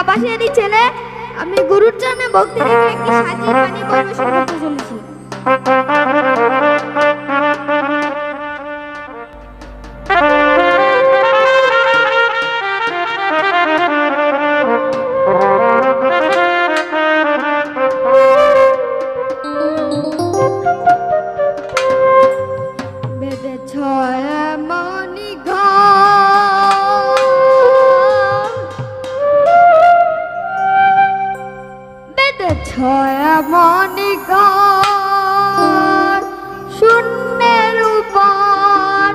বাবাসেরই ছেলে। আমি গুরুর জন্য ভক্তি রেখে একটি সাজিয়ে গানে বলবে শুনতে চলেছি এমন ঘর শূন্যের উপর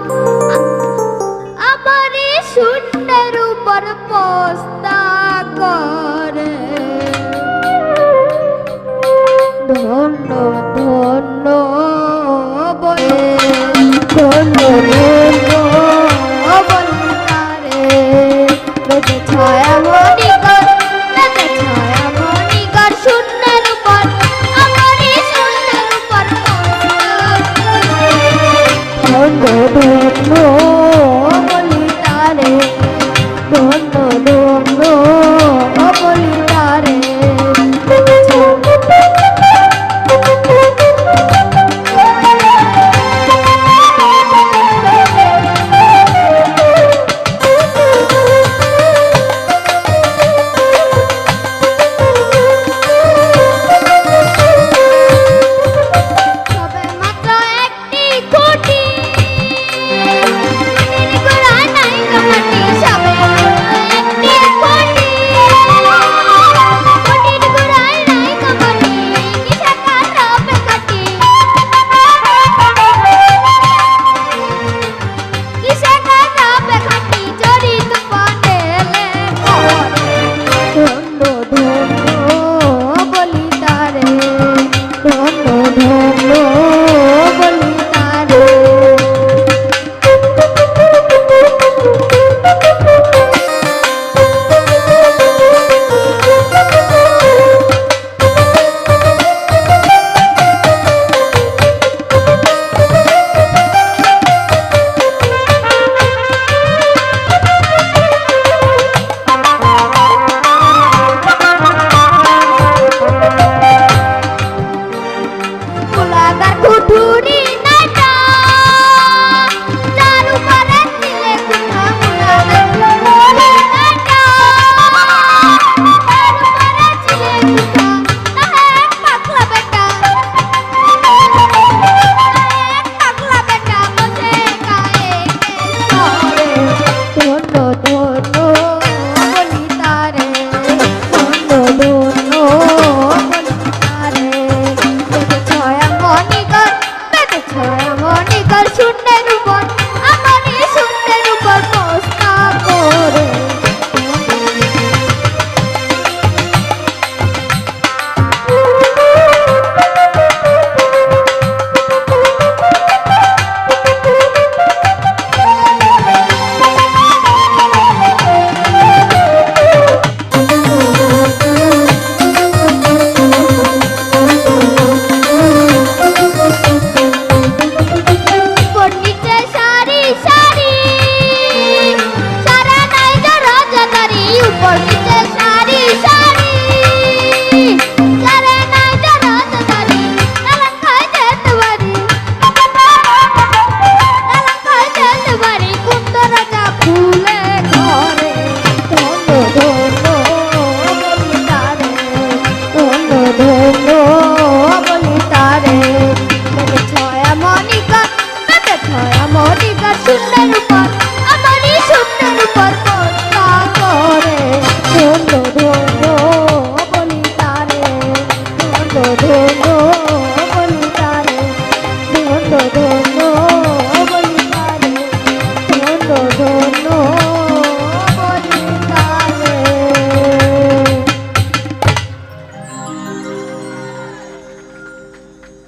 আমার শূন্যের উপর পোস্তা করে। ধন্য por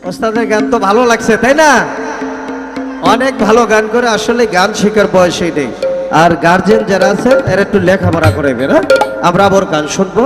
ওস্তাদের গান তো ভালো লাগছে, তাই না? অনেক ভালো গান করে আসলে গান শেখার বয়সেই নেই। আর গার্জেন যারা আছে এরা একটু লেখাপড়া করে না হ্যাঁ? আমরা আবার গান শুনব।